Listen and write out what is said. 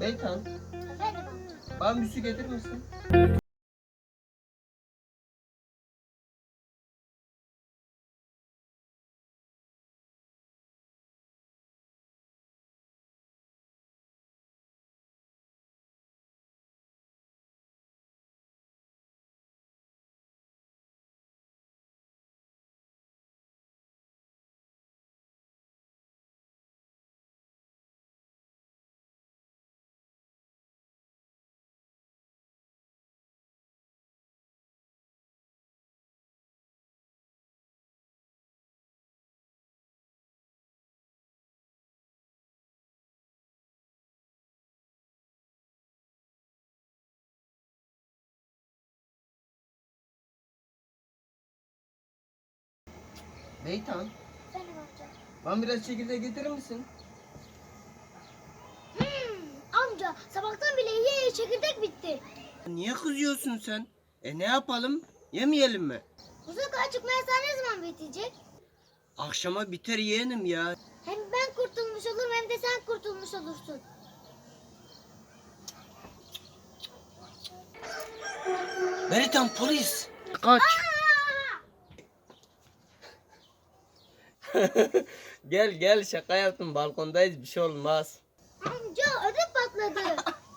Beytan, Efendim bana su getirir misin? Beytan, Efendim amca. bana biraz çekirdek getirir misin? Hmm, amca sabahtan bile ye ye çekirdek bitti. Niye kızıyorsun sen? E ne yapalım? Yemeyelim mi? Bu sokağa çıkma yasağı ne zaman bitecek? Akşama biter yeğenim ya. Hem ben kurtulmuş olurum hem de sen kurtulmuş olursun. Beritan polis. Kaç. Gel gel şaka yaptım balkondayız bir şey olmaz. Amca ödüm patladı.